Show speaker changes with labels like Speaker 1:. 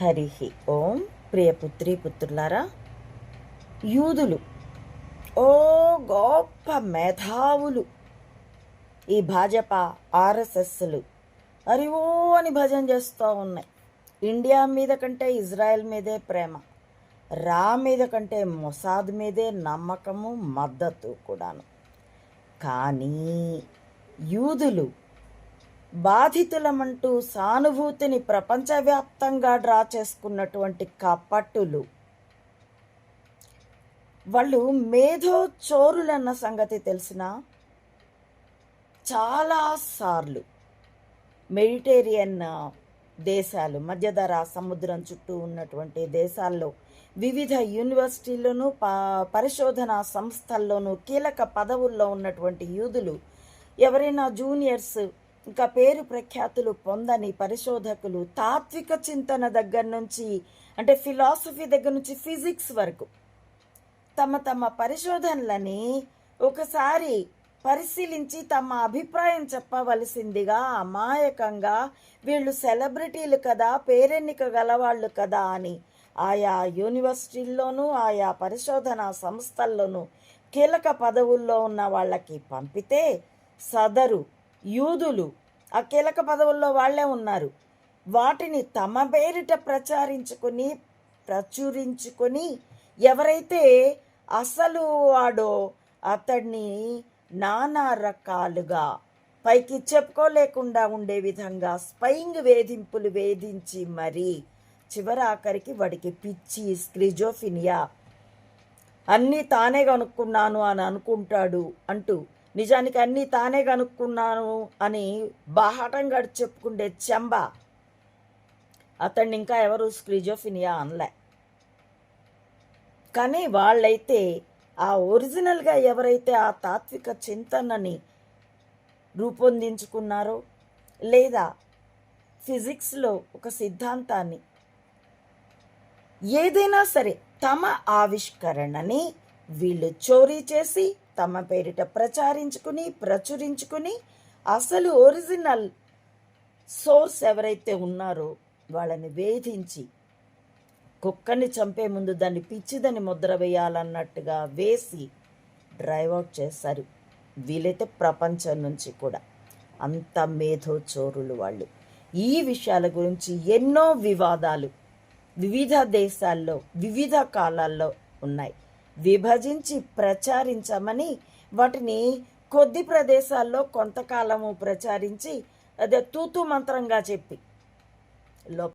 Speaker 1: హరి ఓం. ప్రియ పుత్రి పుత్రులారా యూదులు ఓ గొప్ప మేధావులు ఈ భాజపా ఆర్ఎస్ఎస్లు అరివో అని భజన చేస్తూ ఉన్నాయి. ఇండియా మీద కంటే ఇజ్రాయెల్ మీదే ప్రేమ రా మీద కంటే మొసాద్ మీదే నమ్మకము మద్దతు కూడాను. కానీ యూదులు బాధితులమంటూ సానుభూతిని ప్రపంచవ్యాప్తంగా డ్రా చేసుకున్నటువంటి కపట్టులు వాళ్ళు మేధో చోరులన్న సంగతి తెలిసిన చాలాసార్లు మెడిటేరియన్ దేశాలు మధ్యధరా సముద్రం చుట్టూ ఉన్నటువంటి దేశాల్లో వివిధ యూనివర్సిటీల్లోనూ పరిశోధనా సంస్థల్లోనూ కీలక పదవుల్లో ఉన్నటువంటి యూదులు ఎవరైనా జూనియర్స్ ఇంకా పేరు ప్రఖ్యాతులు పొందని పరిశోధకులు తాత్విక చింతన దగ్గర నుంచి అంటే ఫిలాసఫీ దగ్గర నుంచి ఫిజిక్స్ వరకు తమ తమ పరిశోధనలని ఒకసారి పరిశీలించి తమ అభిప్రాయం చెప్పవలసిందిగా అమాయకంగా వీళ్ళు సెలబ్రిటీలు కదా పేరెన్నిక గలవాళ్ళు కదా అని ఆయా యూనివర్సిటీల్లోనూ ఆయా పరిశోధనా సంస్థల్లోనూ కీలక పదవుల్లో ఉన్న వాళ్ళకి పంపితే సదరు యూదులు ఆ కీలక పదవుల్లో వాళ్ళే ఉన్నారు. వాటిని తమ పేరిట ప్రచారించుకొని ప్రచురించుకొని ఎవరైతే అసలు వాడో అతడిని నానా రకాలుగా పైకి చెప్పుకోలేకుండా ఉండే విధంగా స్పైంగ్ వేధింపులు వేధించి మరి చివరాఖరికి వాడికి పిచ్చి స్క్రిజోఫినియా. అన్నీ తానే కనుక్కున్నాను అని అనుకుంటాడు అంటూ నిజానికి అన్నీ తానే కనుక్కున్నాను అని బాహాటంగా చెప్పుకుండే చెంబ. అతన్ని ఇంకా ఎవరు స్క్రిజోఫినియా అనలే. కానీ వాళ్ళైతే ఆ ఒరిజినల్గా ఎవరైతే ఆ తాత్విక చింతనని రూపొందించుకున్నారో లేదా ఫిజిక్స్లో ఒక సిద్ధాంతాన్ని ఏదైనా సరే తమ ఆవిష్కరణని వీళ్ళు చోరీ చేసి తమ పేరిట ప్రచారించుకుని ప్రచురించుకుని అసలు ఒరిజినల్ సోర్స్ ఎవరైతే ఉన్నారో వాళ్ళని వేధించి కుక్కని చంపే ముందు దాన్ని పిచ్చిదని ముద్ర వేయాలన్నట్టుగా వేసి డ్రైవ్ అవుట్ చేశారు. వీలైతే ప్రపంచం నుంచి కూడా. అంత మేధో చోరులు వాళ్ళు. ఈ విషయాల గురించి ఎన్నో వివాదాలు వివిధ దేశాల్లో వివిధ కాలాల్లో ఉన్నాయి. విభజించి ప్రచారించమని వాటిని కొద్ది ప్రదేశాల్లో కొంతకాలము ప్రచారించి అదే తూతు మంత్రంగా చెప్పి లో